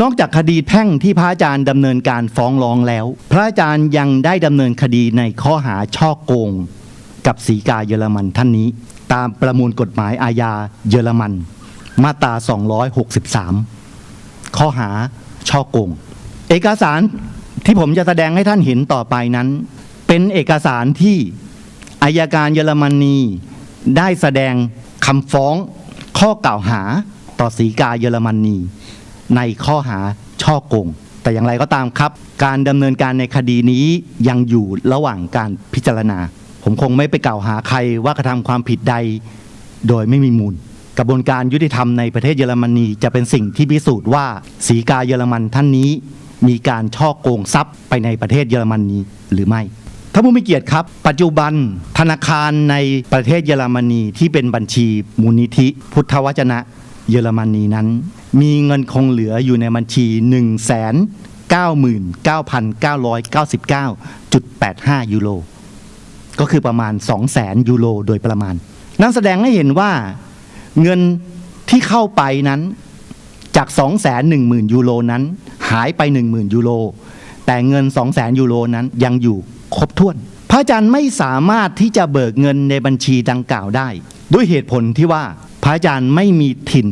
นอกจากคดีแพ่งที่พระอาจารย์ดำเนินการฟ้องร้องแล้ว พระอาจารย์ยังได้ดำเนินคดีในข้อหาช่อโกง กับสีกาเยอรมันท่านนี้ ตามประมวลกฎหมายอาญาเยอรมัน มาตรา 263 ข้อหาช่อโกง เอกสารที่ผมจะแสดงให้ท่านเห็นต่อไปนั้น เป็นเอกสารที่อายการเยอรมนีได้แสดงคำฟ้องข้อกล่าวหาต่อสีกาเยอรมนี ในข้อหาช่อโกง แต่อย่างไรก็ตามครับ การดำเนินการในคดีนี้ยังอยู่ระหว่างการพิจารณา ผมคงไม่ไปกล่าวหาใครว่ากระทำความผิดใดโดยไม่มีมูล กระบวนการยุติธรรมในประเทศเยอรมนีจะเป็นสิ่งที่พิสูจน์ว่าสีกาเยอรมันท่านนี้ มีการช่อโกงทรัพย์ไปในประเทศเยอรมนีหรือไม่ท่านผู้มีเกียรติครับ ปัจจุบันธนาคารในประเทศเยอรมนีที่เป็นบัญชีมูลนิธิพุทธวจนะ เยอรมนีนั้น มีเงินคงเหลืออยู่ในบัญชี 1 9 9 9 9 9ยูโร ก็คือประมาณ 2 0 0แสนยูโรโดยประมาณ นั่นแสดงให้เห็นว่าเงินที่เข้าไปนั้นจาก 2 1 0 0 0 0 ยูโรนั้น หายไป 10,000 ยูโร แต่เงิน 2 0 0 0 0 0 ยูโรนั้นยังอยู่ครบถ้วน พระอาจารย์ไม่สามารถที่จะเบิกเงินในบัญชีดังกล่าวได้ ด้วยเหตุผลที่ว่าพระอาจารย์ไม่มีถิ่น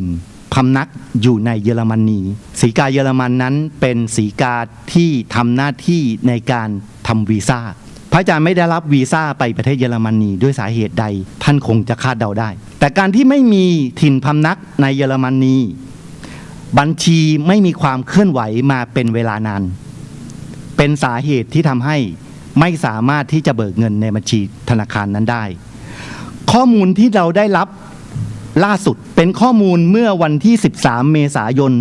พำนักอยู่ในเยอรมนีสีกาเยอรมันนั้นเป็นสีกาที่ทำหน้าที่ในการทำวีซ่าพระอาจารย์ไม่ได้รับวีซ่าไปประเทศเยอรมนีด้วยสาเหตุใดท่านคงจะคาดเดาได้ แต่การที่ไม่มีถิ่นพำนักในเยอรมนีบัญชีไม่มีความเคลื่อนไหวมาเป็นเวลานาน เป็นสาเหตุที่ทำให้ไม่สามารถที่จะเบิกเงินในบัญชีธนาคารนั้นได้ ข้อมูลที่เราได้รับล่าสุดเป็นข้อมูลเมื่อวันที่ 13 เมษายน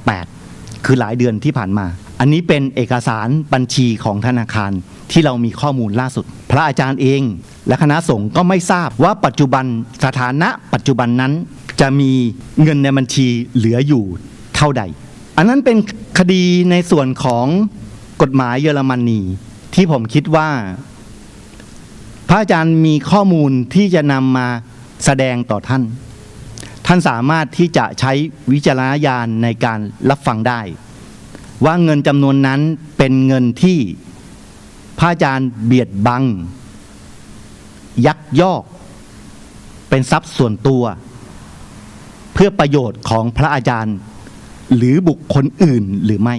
2568 คือหลายเดือนที่ผ่านมา อันนี้เป็นเอกสารบัญชีของธนาคารที่เรามีข้อมูลล่าสุด พระอาจารย์เองและคณะสงฆ์ก็ไม่ทราบว่าปัจจุบันสถานะปัจจุบันนั้นจะมีเงินในบัญชีเหลืออยู่เท่าใด อันนั้นเป็นคดีในส่วนของกฎหมายเยอรมนีที่ผมคิดว่า พระอาจารย์มีข้อมูลที่จะนำมาแสดงต่อท่าน ท่านสามารถที่จะใช้วิจารณญาณในการรับฟังได้ ว่าเงินจำนวนนั้นเป็นเงินที่พระอาจารย์เบียดบัง ยักยอก เป็นทรัพย์ส่วนตัว เพื่อประโยชน์ของพระอาจารย์ หรือบุคคลอื่นหรือไม่